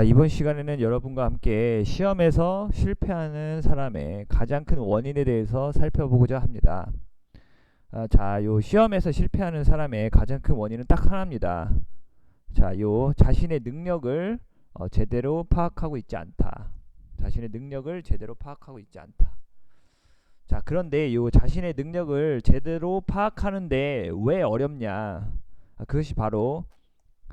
자, 이번 시간에는 여러분과 함께 시험에서 실패하는 사람의 가장 큰 원인에 대해서 살펴보고자 합니다. 아, 자, 요 시험에서 실패하는 사람의 가장 큰 원인은 딱 하나입니다. 자, 요 자신의 능력을 어, 제대로 파악하고 있지 않다. 자신의 능력을 제대로 파악하고 있지 않다. 자, 그런데 요 자신의 능력을 제대로 파악하는데 왜 어렵냐? 아, 그것이 바로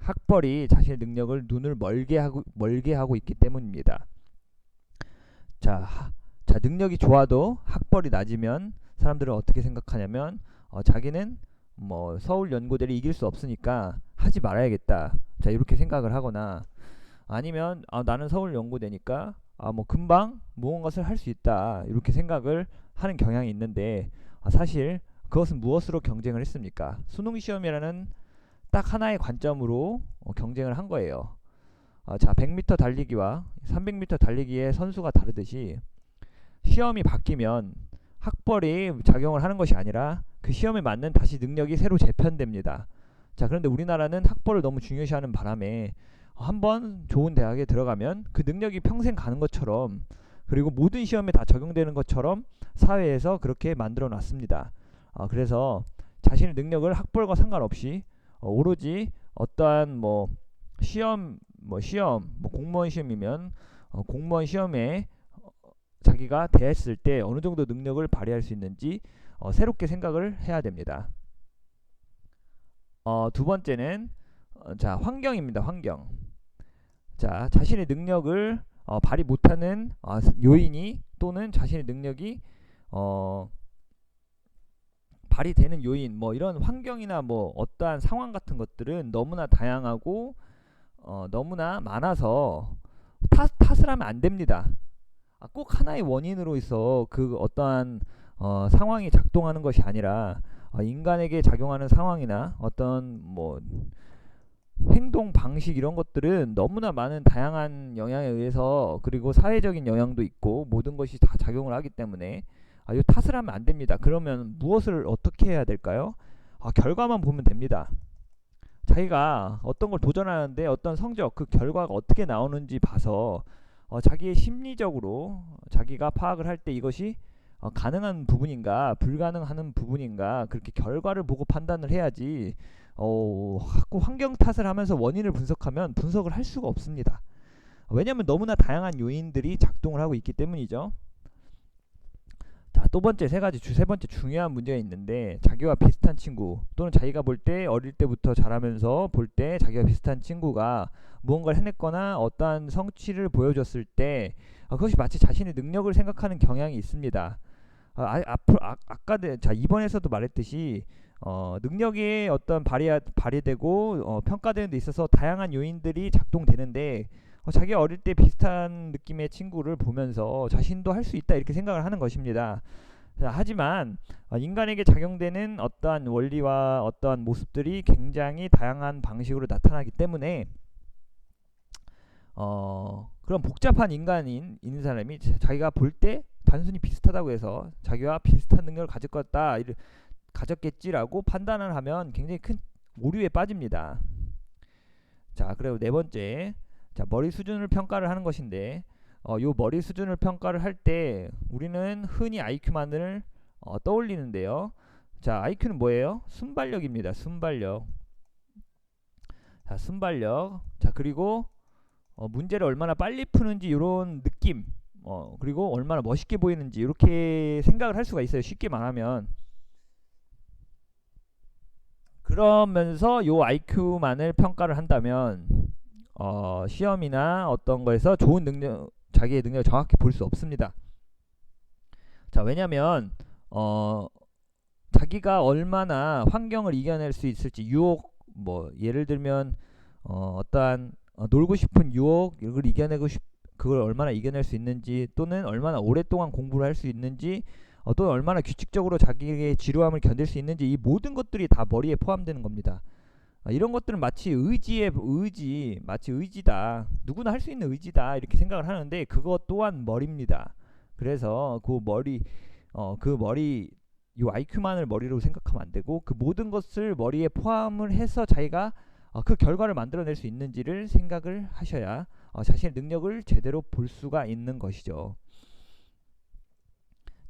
학벌이 자신의 능력을 눈을 멀게 하고 멀게 하고 있기 때문입니다. 자, 하- 자 능력이 좋아도 학벌이 낮으면 사람들은 어떻게 생각하냐면 어, 자기는 뭐 서울 연고대를 이길 수 없으니까 하지 말아야겠다. 자 이렇게 생각을 하거나 아니면 아, 나는 서울 연고대니까 아, 뭐 금방 무언가를 할 수 있다 이렇게 생각을 하는 경향이 있는데 아, 사실 그것은 무엇으로 경쟁을 했습니까? 수능 시험이라는 딱 하나의 관점으로 어, 경쟁을 한 거예요. 아, 자, 100m 달리기와 300m 달리기의 선수가 다르듯이 시험이 바뀌면 학벌이 작용을 하는 것이 아니라 그 시험에 맞는 다시 능력이 새로 재편됩니다. 자, 그런데 우리나라는 학벌을 너무 중요시하는 바람에 한번 좋은 대학에 들어가면 그 능력이 평생 가는 것처럼 그리고 모든 시험에 다 적용되는 것처럼 사회에서 그렇게 만들어 놨습니다. 아, 그래서 자신의 능력을 학벌과 상관없이 어, 오로지 어떠한 뭐 시험 뭐 시험 뭐 공무원 시험이면 어, 공무원 시험에 어, 자기가 대했을 때 어느 정도 능력을 발휘할 수 있는지 어, 새롭게 생각을 해야 됩니다. 어, 두 번째는 어, 자 환경입니다. 환경. 자 자신의 능력을 어, 발휘 못하는 어, 요인이 또는 자신의 능력이 어, 발휘되는 요인 뭐 이런 환경이나 뭐 어떠한 상황 같은 것들은 너무나 다양하고 어, 너무나 많아서 탓, 탓을 하면 안 됩니다. 아, 꼭 하나의 원인으로 있어 그 어떠한 어, 상황이 작동하는 것이 아니라 어, 인간에게 작용하는 상황이나 어떤 뭐 행동 방식 이런 것들은 너무나 많은 다양한 영향에 의해서 그리고 사회적인 영향도 있고 모든 것이 다 작용을 하기 때문에 아, 이 탓을 하면 안 됩니다. 그러면 무엇을 어떻게 해야 될까요? 아, 결과만 보면 됩니다. 자기가 어떤 걸 도전하는데 어떤 성적 그 결과가 어떻게 나오는지 봐서 어, 자기의 심리적으로 자기가 파악을 할 때 이것이 어, 가능한 부분인가 불가능한 부분인가 그렇게 결과를 보고 판단을 해야지 어, 자꾸 환경 탓을 하면서 원인을 분석하면 분석을 할 수가 없습니다. 왜냐하면 너무나 다양한 요인들이 작동을 하고 있기 때문이죠. 자, 또 번째 세 가지 주세 번째 중요한 문제가 있는데 자기와 비슷한 친구 또는 자기가 볼 때 어릴 때부터 자라면서 볼 때 자기와 비슷한 친구가 무언가를 해냈거나 어떠한 성취를 보여줬을 때 아, 그것이 마치 자신의 능력을 생각하는 경향이 있습니다. 아, 아, 앞으로 아, 아까 내- 자 이번에서도 말했듯이 어, 능력이 어떤 발휘 발휘되고 어, 평가되는 데 있어서 다양한 요인들이 작동되는데 어, 자기 어릴 때 비슷한 느낌의 친구를 보면서 자신도 할 수 있다 이렇게 생각을 하는 것입니다. 자, 하지만 어, 인간에게 작용되는 어떠한 원리와 어떠한 모습들이 굉장히 다양한 방식으로 나타나기 때문에 어, 그런 복잡한 인간인 있는 사람이 자- 자기가 볼 때 단순히 비슷하다고 해서 자기와 비슷한 능력을 가질 것 같다 이를- 가졌겠지라고 판단을 하면 굉장히 큰 오류에 빠집니다. 자, 그리고 네 번째, 자 머리 수준을 평가를 하는 것인데, 어, 요 머리 수준을 평가를 할 때 우리는 흔히 IQ만을 어, 떠올리는데요. 자, IQ는 뭐예요? 순발력입니다. 순발력. 자, 순발력. 자, 그리고 어, 문제를 얼마나 빨리 푸는지 이런 느낌. 어, 그리고 얼마나 멋있게 보이는지 이렇게 생각을 할 수가 있어요. 쉽게 말하면. 그러면서 요 IQ만을 평가를 한다면 어, 시험이나 어떤 거에서 좋은 능력, 자기의 능력을 정확히 볼 수 없습니다. 자, 왜냐면 어, 자기가 얼마나 환경을 이겨낼 수 있을지 유혹 뭐 예를 들면 어, 어떠한 어, 놀고 싶은 유혹 이걸 이겨내고 싶 그걸 얼마나 이겨낼 수 있는지 또는 얼마나 오랫동안 공부를 할 수 있는지 어, 또는 얼마나 규칙적으로 자기의 지루함을 견딜 수 있는지 이 모든 것들이 다 머리에 포함되는 겁니다. 아, 이런 것들은 마치 의지의 의지, 마치 의지다. 누구나 할 수 있는 의지다 이렇게 생각을 하는데 그것 또한 머리입니다. 그래서 그 머리, 어, 그 머리, 이 IQ만을 머리로 생각하면 안 되고 그 모든 것을 머리에 포함을 해서 자기가 어, 그 결과를 만들어낼 수 있는지를 생각을 하셔야 어, 자신의 능력을 제대로 볼 수가 있는 것이죠.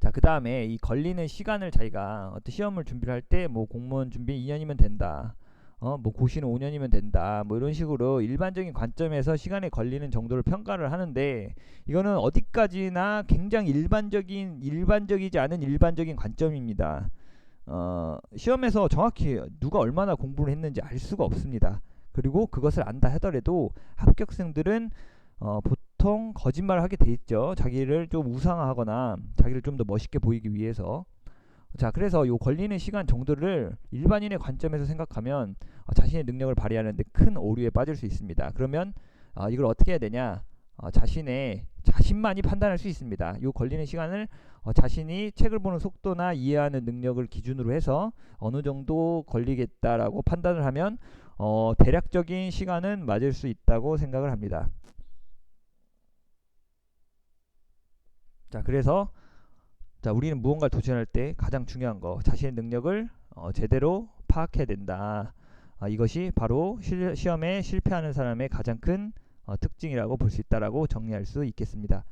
자, 그 다음에 이 걸리는 시간을 자기가 어떤 시험을 준비를 할 때 뭐 공무원 준비 2년이면 된다. 어, 뭐 고시는 5년이면 된다. 뭐 이런 식으로 일반적인 관점에서 시간에 걸리는 정도를 평가를 하는데 이거는 어디까지나 굉장히 일반적인 일반적이지 않은 일반적인 관점입니다. 어, 시험에서 정확히 누가 얼마나 공부를 했는지 알 수가 없습니다. 그리고 그것을 안다 하더라도 합격생들은 어, 보통 거짓말을 하게 돼 있죠. 자기를 좀 우상화하거나 자기를 좀 더 멋있게 보이기 위해서. 자, 그래서 요 걸리는 시간 정도를 일반인의 관점에서 생각하면 어, 자신의 능력을 발휘하는데 큰 오류에 빠질 수 있습니다. 그러면 어, 이걸 어떻게 해야 되냐? 어, 자신의 자신만이 판단할 수 있습니다. 요 걸리는 시간을 어, 자신이 책을 보는 속도나 이해하는 능력을 기준으로 해서 어느 정도 걸리겠다라고 판단을 하면 어, 대략적인 시간은 맞을 수 있다고 생각을 합니다. 자, 그래서 자, 우리는 무언가를 도전할 때 가장 중요한 거 자신의 능력을 어, 제대로 파악해야 된다. 아, 이것이 바로 실, 시험에 실패하는 사람의 가장 큰 어, 특징이라고 볼 수 있다라고 정리할 수 있겠습니다.